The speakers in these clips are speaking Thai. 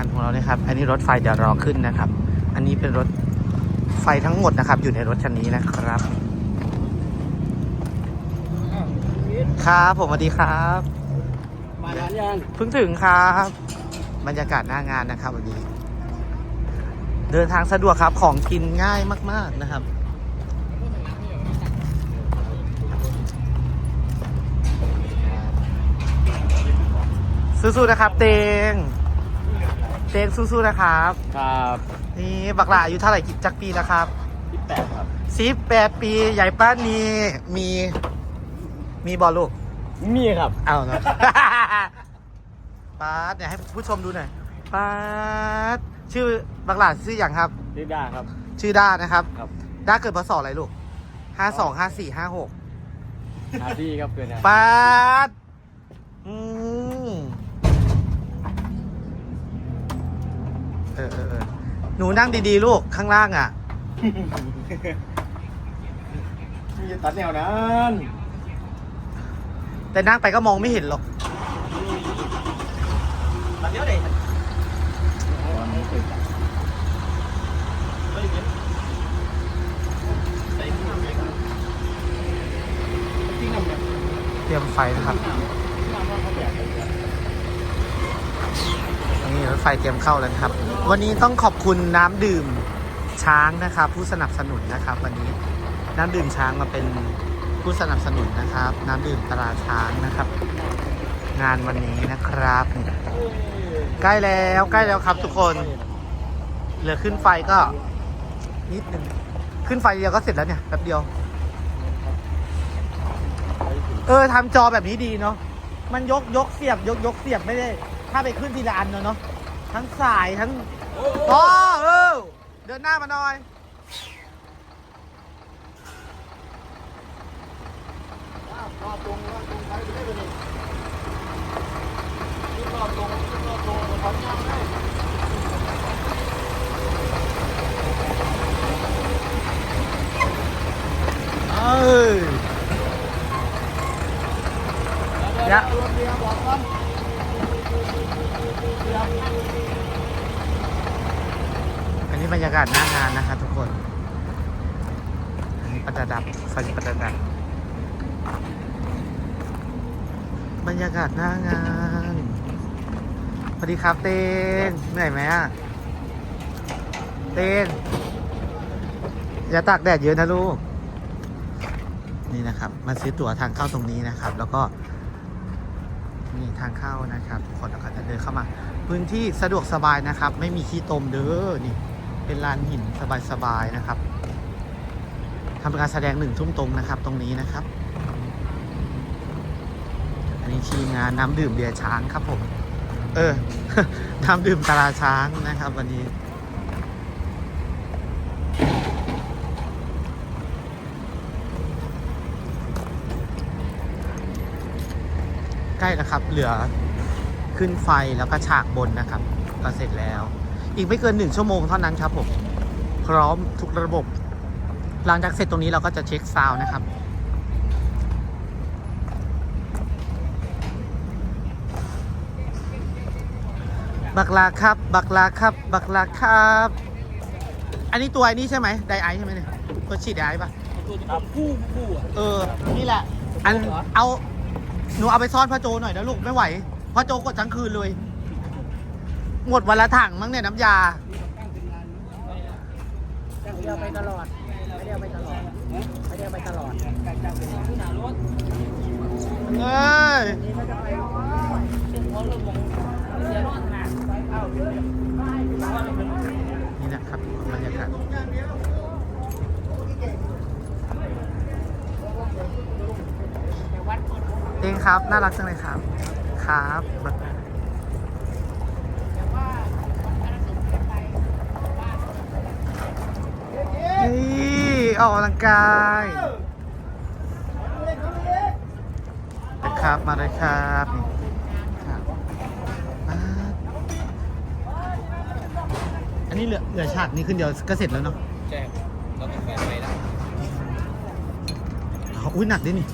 านของเรานะครับ อันนี้รถไฟเดี๋ยวรอขึ้นนะครับ อันนี้เป็นรถไฟทั้งหมดนะครับ อยู่ในรถคันนี้นะครับ ครับผมสวัสดีครับ มานานยังเพิ่งถึงครับ บรรยากาศหน้างานนะครับวันนี้ เดินทางสะดวกครับของกินง่ายมาก ๆนะครับสู้ๆนะครับเตง เตงสู้ๆนะครับ ครับนี่บักหลาอายุเท่าไหร่กี่จักปีแล้วครับที่แปดครับสิบแปดปีใหญ่ป้านนี้มี มีบอลลูก มีครับ เอาเนาะ ป๊าดเดี๋ยวให้ผู้ชมดูหน่อยป๊าดชื่อบักหลาชื่ออย่างครับลิด้าครับ ชื่อด้านะครับ ครับด้าเกิดพศอะไรลูกห้าสองห้าสี่ห้าหกอาร์ดี้ครับเกินนะป๊าดอืม ออเออเออหนูนั่งดีๆ ลูกข้างล่างอะ มีตัดแนวนั้นแต่นั่งไปก็มองไม่เห็นหรอก ตัดเนี้ยเด็จริงๆนะเนี่ยเตรียมไฟนะครับ นี่รถ ไฟเตรียมเข้าแล้วครับ วันนี้ต้องขอบคุณน้ำดื่มช้างนะครับ ผู้สนับสนุนนะครับ วันนี้น้ำดื่มช้างมาเป็นผู้สนับสนุนนะครับ น้ำดื่มตราช้างนะครับ งานวันนี้นะครับใกล้แล้วใกล้แล้วครับทุกคน เหลือขึ้นไฟก็นิดหนึ่งขึ้นไฟเดียวก็เสร็จแล้วเนี่ยแป๊บเดียว เออทำจอแบบนี้ดีเนาะมันยกยกเสียบยกยกเสียบไม่ได้ ถ้าไปขึ้นทีละอันเนอะเนาะ ทั้งสายทั้งอ๋อเออเดินหน้ามาหน่อยรอบตรงรอบตรงไปไม่ได้เลยนี่รอบตรงรอบตรงทำงานได้เอ้ยเดี๋ยวเดี๋ยวบ อันนี้บรรยากาศหน้างานนะคะทุกคนอันนี้ประดับไฟประดับบรรยากาศหน้างานสวัสดีครับเต้นเหนื่อยไหมอะเต้นอย่าตากแดดเยอะนะลูก นี่นะครับมาซื้อตั๋วทางเข้าตรงนี้นะครับ แล้วก็นี่ทางเข้านะครับทุกคนแล้วก็จะเดินเข้ามา พื้นที่สะดวกสบายนะครับ ไม่มีขี้ตมเด้อนี่ เป็นลานหินสบายๆนะครับทำการแสดงหนึ่งทุ่มตรงนะครับ ตรงนี้นะครับ อันนี้ทีมงานน้ำดื่มเบียร์ช้างครับผม เออ น้ำดื่มตราช้างนะครับ วันนี้ใกล้แล้วครับ เหลือ ขึ้นไฟแล้วก็ฉากบนนะครับก็เสร็จแล้ว อีกไม่เกินหนึ่งชั่วโมงเท่านั้นครับผมพร้อมทุกระบบ หลังจากเสร็จตรงนี้เราก็จะเช็คซาวน์นะครับบักลาครับ บักลาครับ บักลาครับ อันนี้ตัวไอ้นี้ใช่ไหมไดไอซ์ใช่ไหมเนี่ยตัวฉีดไดไอซ์ปะครับคู่คู่อะเออ นี่แหละ อันเอา หนูเอาไปซ่อนพ่อโจหน่อยนะลูกไม่ไหว พ่อโจกดทั้งคืนเลย หมดวันละถังมั้งเนี่ยน้ำยาไม่ได้เอาไปตลอด ไม่ได้เอาไปตลอด ไม่ได้เอาไปตลอด เอ้ย นี่ก็จะไปนี่นะครับบรรยากาศเองครับ น่ารักจังเลยครับ ครับนี่ออกกำลังกายนะครับ มาเลยครับนี่ครับมาอันนี้เหลือเหลือฉากนี้ขึ้นเดียวก็เสร็จแล้วเนาะแจ้งเราต้องแฟนไปนะอุ้ยหนักดินี่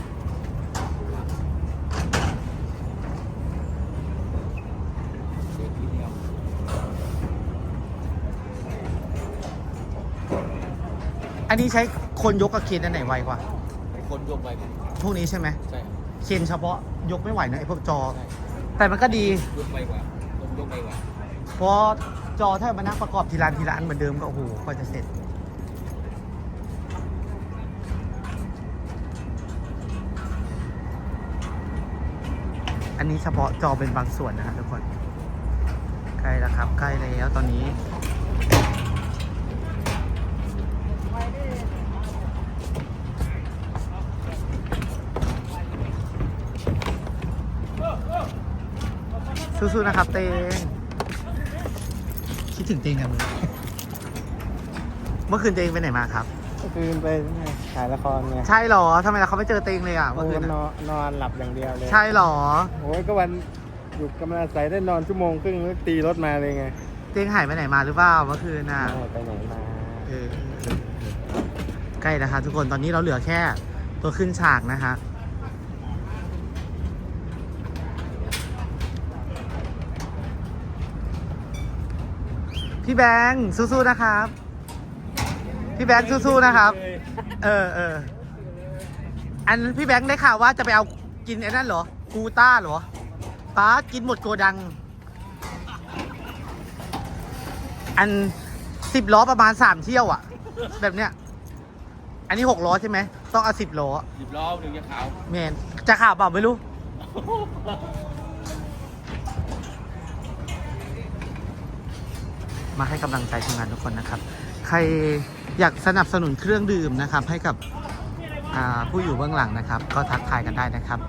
เช็คทีเดียว อันนี้ใช้คนยกกับเคนอันไหนไวกว่า คนยกไปพวกนี้ใช่ไหมใช่เคนเฉพาะยกไม่ไหวนะไอพวกจอ ใช่แต่มันก็ดี ยกไปกว่าผมยกไปกว่าเพราะจอถ้ามานั่งประกอบทีละอันทีละอันเหมือนเดิมก็โอ้โหกว่าจะเสร็จ อันนี้เฉพาะจอเป็นบางส่วนนะครับทุกคน ใกล้แล้วครับ ใกล้แล้วตอนนี้ สู้ๆนะครับเตงคิดถึงเตงจังเลยเมื่อคืนเตงไปไหนมาครับก็คือไปถ่ายละครไงใช่เหรอทำไมเราเขาไม่เจอเตงเลยอะโอ้เมื่อคืนนอะอนนอนหลับอย่างเดียวเลยใช่เหรอโอ้ยก็วันอยู่กำลังใส่ได้นอนชั่วโมงครึ่งแล้วตีรถมาเลยไงเตงหายไปไหนมาหรือเปล่าเมื่อคืนน่ะไม่ไปไหนมาเออใกล้แล้วครับทุกคนตอนนี้เราเหลือแค่ตัวขึ้นฉากนะฮะ พี่แบงค์สู้ๆนะครับ พี่แบงค์สู้ๆนะครับ เออเอออันพี่แบงค์ได้ข่าวว่าจะไปเอากินไอ้นั่นเหรอกูต้าเหรอป้ากินหมดโกดัง อันสิบล้อประมาณสามเที่ยวอะแบบเนี้ย อันนี้หกล้อใช่ไหมต้องเอาสิบล้อหยิบล้อถึงจะขาวแมนจะข่าวเปล่าไม่รู้ มาให้กำลังใจทีมงานทุกคนนะครับ ใครอยากสนับสนุนเครื่องดื่มนะครับ ให้กับผู้อยู่เบื้องหลังนะครับ ก็ทักทายกันได้นะครับ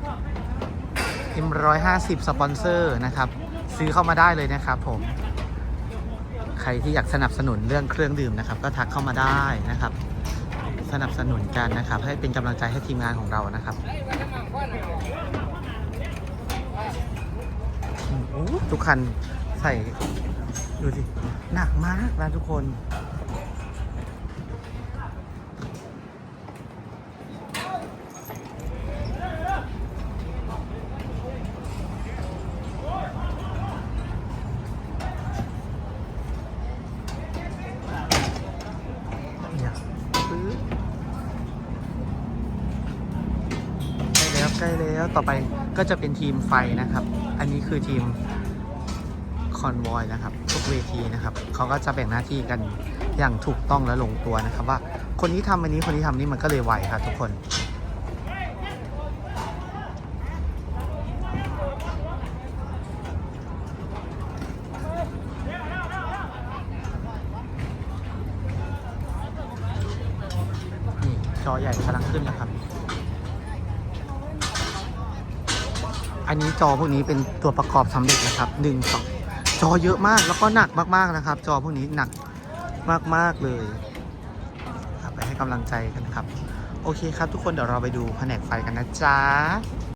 M150 สปอนเซอร์นะครับ ซื้อเข้ามาได้เลยนะครับผม ใครที่อยากสนับสนุนเรื่องเครื่องดื่มนะครับ ก็ทักเข้ามาได้นะครับ สนับสนุนกันนะครับ ให้เป็นกำลังใจให้ทีมงานของเรานะครับอู้ทุกคันใส่ ดูสิ หนักมากนะทุกคนใกล้แล้วใกล้แล้วต่อไปก็จะเป็นทีมไฟนะครับ อันนี้คือทีมคอนวอยนะครับ เวทีนะครับเขาก็จะแบ่งหน้าที่กันอย่างถูกต้องและลงตัวนะครับ ว่าคนนี้ทำอันนี้คนนี้ทำนี่มันก็เลยไวครับทุกคนนี่จอใหญ่กำลังขึ้นแล้วครับ อันนี้จอพวกนี้เป็นตัวประกอบสำเร็จนะครับหนึ่งสอง จอเยอะมากแล้วก็หนักมากๆนะครับ จอพวกนี้หนักมากๆเลยไปให้กำลังใจกันครับ โอเคครับทุกคนเดี๋ยวเราไปดูแผนกไฟกันนะจ๊ะ